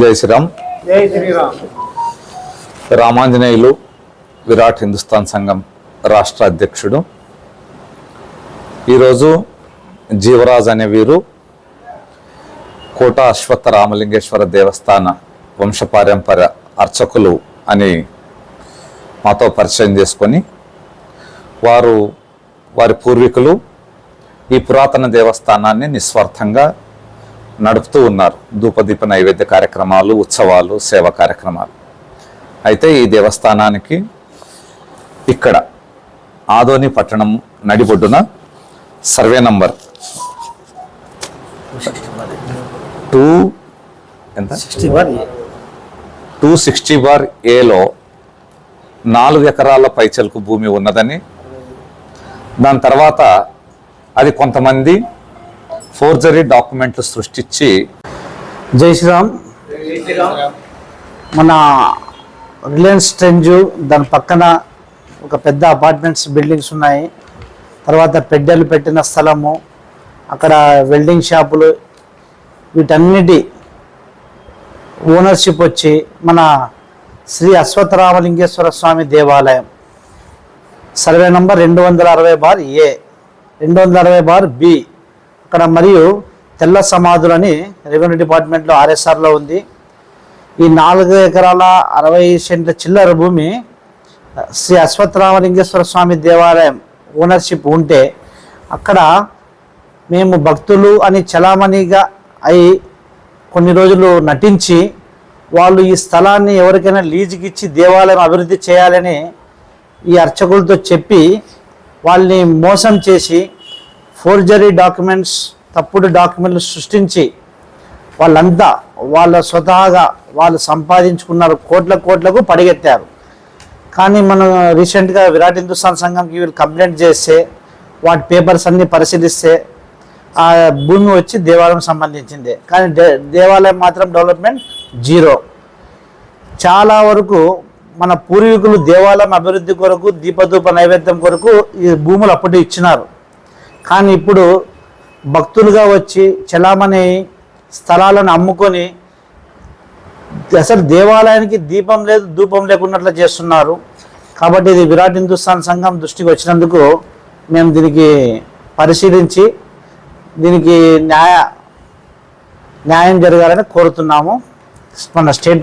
జై శ్రీరామ్. జై శ్రీరామ్. రామాంజనేయులు విరాట్ హిందుస్థాన్ సంఘం రాష్ట్ర అధ్యక్షుడు. ఈరోజు జీవరాజ్ అనే వీరు కోట అశ్వత్థ రామలింగేశ్వర దేవస్థాన వంశపారంపర్య అర్చకులు అని మాతో పరిచయం చేసుకొని వారు వారి పూర్వీకులు ఈ పురాతన దేవస్థానాన్ని నిస్వార్థంగా నడుపుతూ ఉన్నారు. ధూపదీప నైవేద్య కార్యక్రమాలు ఉత్సవాలు సేవా కార్యక్రమాలు. అయితే ఈ దేవస్థానానికి ఇక్కడ ఆదోని పట్టణం నడిబొడ్డున సర్వే నంబర్ టూ ఎంత? టూ సిక్స్టీ బార్ ఏలో నాలుగు ఎకరాల పైచలకు భూమి ఉన్నదని దాని తర్వాత అది కొంతమంది ఫోర్జరీ డాక్యుమెంట్లు సృష్టించి జై శ్రీరామ్. మన రిలయన్స్ ట్రెంజు దాని పక్కన ఒక పెద్ద అపార్ట్మెంట్స్ బిల్డింగ్స్ ఉన్నాయి. తర్వాత పెడ్డలు పెట్టిన స్థలము అక్కడ వెల్డింగ్ షాపులు వీటన్నిటి ఓనర్షిప్ వచ్చి మన శ్రీ అశ్వత్థరామలింగేశ్వర స్వామి దేవాలయం. సర్వే నంబర్ రెండు వందల అరవై బార్ ఏ రెండు వందల అరవై బార్ బి. అక్కడ మరియు తెల్ల సమాధులని రెవెన్యూ డిపార్ట్మెంట్లో ఆర్ఎస్ఆర్లో ఉంది. ఈ నాలుగు ఎకరాల అరవై సెంట్ల చిల్లర భూమి శ్రీ అశ్వత్థరామలింగేశ్వర స్వామి దేవాలయం ఓనర్షిప్ ఉంటే అక్కడ మేము భక్తులు అని చలామణిగా అయి కొన్ని రోజులు నటించి వాళ్ళు ఈ స్థలాన్ని ఎవరికైనా లీజుకి ఇచ్చి దేవాలయం అభివృద్ధి చేయాలని ఈ అర్చకులతో చెప్పి వాళ్ళని మోసం చేసి ఫోర్జరీ డాక్యుమెంట్స్ తప్పుడు డాక్యుమెంట్లు సృష్టించి వాళ్ళంతా వాళ్ళ స్వతహాగా వాళ్ళు సంపాదించుకున్నారు కోట్ల కోట్లకు పడిగెత్తారు. కానీ మనం రీసెంట్గా విరాట్ హిందుస్థాన్ సంఘంకి వీళ్ళు కంప్లైంట్ చేస్తే వాటి పేపర్స్ అన్ని పరిశీలిస్తే ఆ భూమి వచ్చి దేవాలయం సంబంధించింది. కానీ దే- దేవాలయం మాత్రం డెవలప్మెంట్ జీరో. చాలా వరకు మన పూర్వీకులు దేవాలయం అభివృద్ధి కొరకు దీపదూప నైవేద్యం కొరకు ఈ భూములు అప్పటి ఇచ్చినారు. కానీ ఇప్పుడు భక్తులుగా వచ్చి చలామణి స్థలాలను అమ్ముకొని అసలు దేవాలయానికి దీపం లేదు ధూపం లేకున్నట్లు చేస్తున్నారు. కాబట్టి ఇది విరాట్ హిందుస్థాన్ సంఘం దృష్టికి వచ్చినందుకు మేము దీనికి పరిశీలించి దీనికి న్యాయ న్యాయం జరగాలని కోరుతున్నాము. మన స్టేట్